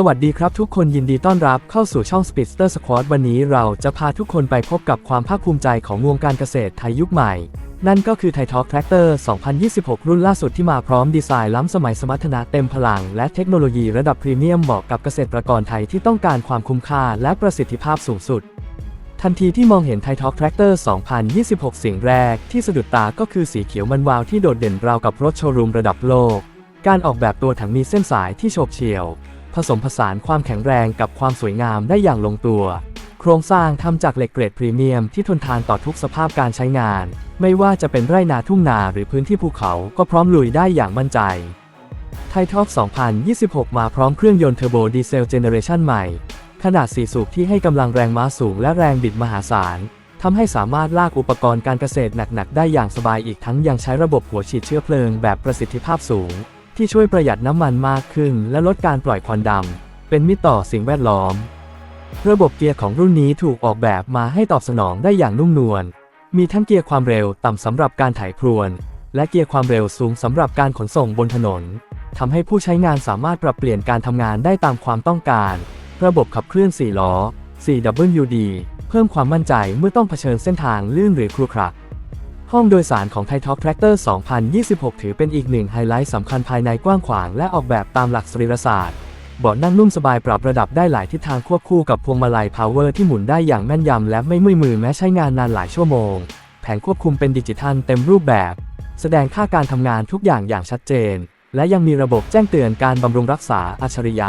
สวัสดีครับทุกคนยินดีต้อนรับเข้าสู่ช่อง Speedster Squad วันนี้เราจะพาทุกคนไปพบกับความภาคภูมิใจของวงการเกษตรไทยยุคใหม่ นั่นก็คือไททอ k แทรกเตอร์2026 รุ่นล่าสุดที่มาพร้อมดีไซน์ล้ำสมัยสมรรถนะเต็มพลัง และเทคโนโลยีระดับพรีเมียมเหมาะกับเกษตรกรไทยที่ต้องการความคุ้มค่าและประสิทธิภาพสูงสุด ทันทีที่มองเห็นไททอ k แทรกเตอร์2026 สิ่งแรกที่สะดุดตาก็คือสีเขียวมันวาวที่โดดเด่นราวกับรถโชว์รูมระดับโลก การออกแบบตัวถังมีเส้นสายที่โฉบเฉี่ยว ผสมผสานความแข็งแรงกับความสวยงามได้อย่างลงตัว โครงสร้างทำจากเหล็กเกรดพรีเมียมที่ทนทานต่อทุกสภาพการใช้งาน ไม่ว่าจะเป็นไร่นาทุ่งนาหรือพื้นที่ภูเขาก็พร้อมลุยได้อย่างมั่นใจไททอ k 2026 มาพร้อมเครื่องยนต์เทอร์โบดีเซลเจเนเรชันใหม่ ขนาด 4 สูบที่ให้กำลังแรงม้าสูงและแรงบิดมหาศาลทำให้สามารถลากอุปกรณ์การเกษตรหนัก ๆ ได้อย่างสบายอีกทั้งยังใช้ระบบหัวฉีดเชื้อเพลิงแบบประสิทธิภาพสูง ที่ช่วยประหยัดน้ำมันมากขึ้น และลดการปล่อยควันดำ เป็นมิตรต่อสิ่งแวดล้อม ระบบเกียร์ของรุ่นนี้ถูกออกแบบมาให้ตอบสนองได้อย่างนุ่มนวล มีทั้งเกียร์ความเร็วต่ำสำหรับการไถพรวน และเกียร์ความเร็วสูงสำหรับการขนส่งบนถนนทำให้ผู้ใช้งานสามารถปรับเปลี่ยนการทำงานได้ตามความต้องการ ระบบขับเคลื่อน 4 ล้อ 4WD เพิ่มความมั่นใจเมื่อต้องเผชิญเส้นทางลื่นหรือครุขระ ห้องโดยสารของ t i t o p Tractor 2026 ถือเป็นอีกหนึ่งไฮไลท์สำคัญภายในกว้างขวางและออกแบบตามหลักสรีรศาสตร์เบาะนั่งนุ่มสบายปรับระดับได้หลายทิศทางควบคู่กับพวงมาลัยพาวเวอร์ที่หมุนได้อย่างแม่นยำและไม่มือมือแม้ใช้งานนานหลายชั่วโมง แผงควบคุมเป็นดิจิทัลเต็มรูปแบบ แสดงค่าการทำงานทุกอย่างอย่างชัดเจน และยังมีระบบแจ้งเตือนการบำรุงรักษาอัจฉริยะ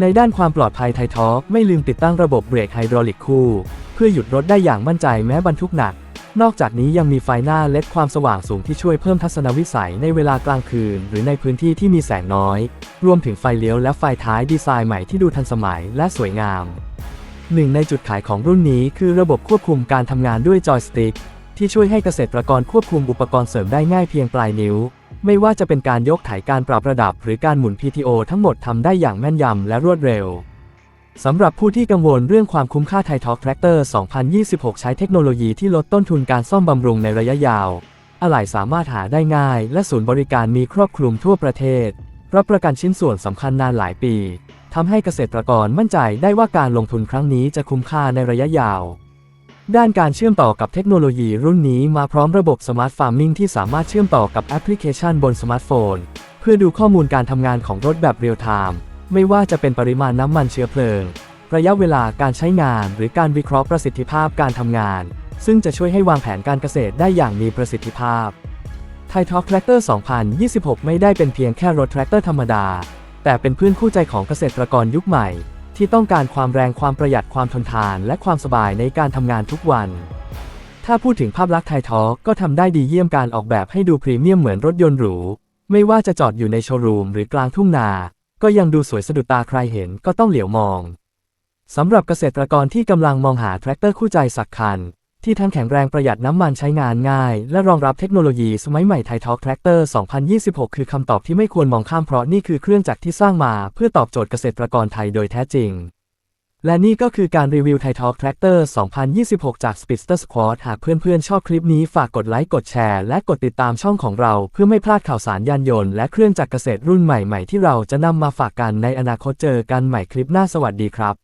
ในด้านความปลอดภัยไททอกไม่ลืมติดตั้งระบบเบรกไฮดรอลิกคู่ เพื่อหยุดรถได้อย่างมั่นใจแม้บรรทุกหนัก นอกจากนี้ยังมีไฟหน้าเล็ดความสว่างสูงที่ช่วยเพิ่มทัศนวิสัยในเวลากลางคืน หรือในพื้นที่ที่มีแสงน้อย รวมถึงไฟเลี้ยวและไฟท้ายดีไซน์ใหม่ที่ดูทันสมัยและสวยงาม หนึ่งในจุดขายของรุ่นนี้คือระบบควบคุมการทำงานด้วยจอยสติ๊กที่ช่วยให้เกษตรกรควบคุมอุปกรณ์เสริมได้ง่ายเพียงปลายนิ้ว ไม่ว่าจะเป็นการยกไถการปรับระดับ หรือการหมุน PTO ทั้งหมดทำได้อย่างแม่นยำและรวดเร็ว สำหรับผู้ที่กังวลเรื่องความคุ้มค่าไททอ k แทรกเตอร์ 2026 ใช้เทคโนโลยีที่ลดต้นทุนการซ่อมบำรุงในระยะยาว อะไหล่สามารถหาได้ง่าย และศูนย์บริการมีครอบคลุมทั่วประเทศ รับประกันชิ้นส่วนสำคัญนานหลายปีทำให้เกษตรกรมั่นใจได้ว่าการลงทุนครั้งนี้จะคุ้มค่าในระยะยาว ด้านการเชื่อมต่อกับเทคโนโลยีรุ่นนี้มาพร้อมระบบสมาร์ทฟาร์มมิ่งที่สามารถเชื่อมต่อกับแอปพลิเคชันบนสมาร์ทโฟน เพื่อดูข้อมูลการทำงานของรถแบบเรียลไทม์ ไม่ว่าจะเป็นปริมาณน้ำมันเชื้อเพลิง ระยะเวลาการใช้งานหรือการวิเคราะห์ประสิทธิภาพการทำงาน ซึ่งจะช่วยให้วางแผนการเกษตรได้อย่างมีประสิทธิภาพ ไทท็อ k แทรกเตอร์ 2026 ไม่ได้เป็นเพียงแค่รถแทรกเตอร์ธรรมดา แต่เป็นเพื่อนคู่ใจของเกษตรกรยุคใหม่ ที่ต้องการความแรงความประหยัดความทนทาน และความสบายในการทำงานทุกวัน ถ้าพูดถึงภาพลักษณ์ไททอ k ก็ทำได้ดีเยี่ยมการออกแบบให้ดูพรีเมียมเหมือนรถยนต์หรู ไม่ว่าจะจอดอยู่ในโชว์รูมหรือกลางทุ่งนา ก็ยังดูสวยสะดุดตาใครเห็นก็ต้องเหลียวมองสำหรับเกษตรกรที่กำลังมองหาแทรกเตอร์คู่ใจสักคัน ที่ทั้งแข็งแรงประหยัดน้ำมันใช้งานง่าย และรองรับเทคโนโลยีสมัยใหม่ไททอ k แทรกเตอร์ 2026 คือคำตอบที่ไม่ควรมองข้ามเพราะนี่คือเครื่องจักรที่สร้างมาเพื่อตอบโจทย์เกษตรกรไทยโดยแท้จริง และนี่ก็คือการรีวิวไททอลแทรกเตอร์2026 จาก Speedster Squad หากเพื่อนๆ ชอบคลิปนี้ฝากกดไลค์ กดแชร์ และกดติดตามช่องของเรา เพื่อไม่พลาดข่าวสารยานยนต์และเครื่องจักรเกษตรรุ่นใหม่ๆ ที่เราจะนำมาฝากกันในอนาคตเจอกันใหม่คลิปหน้าสวัสดีครับ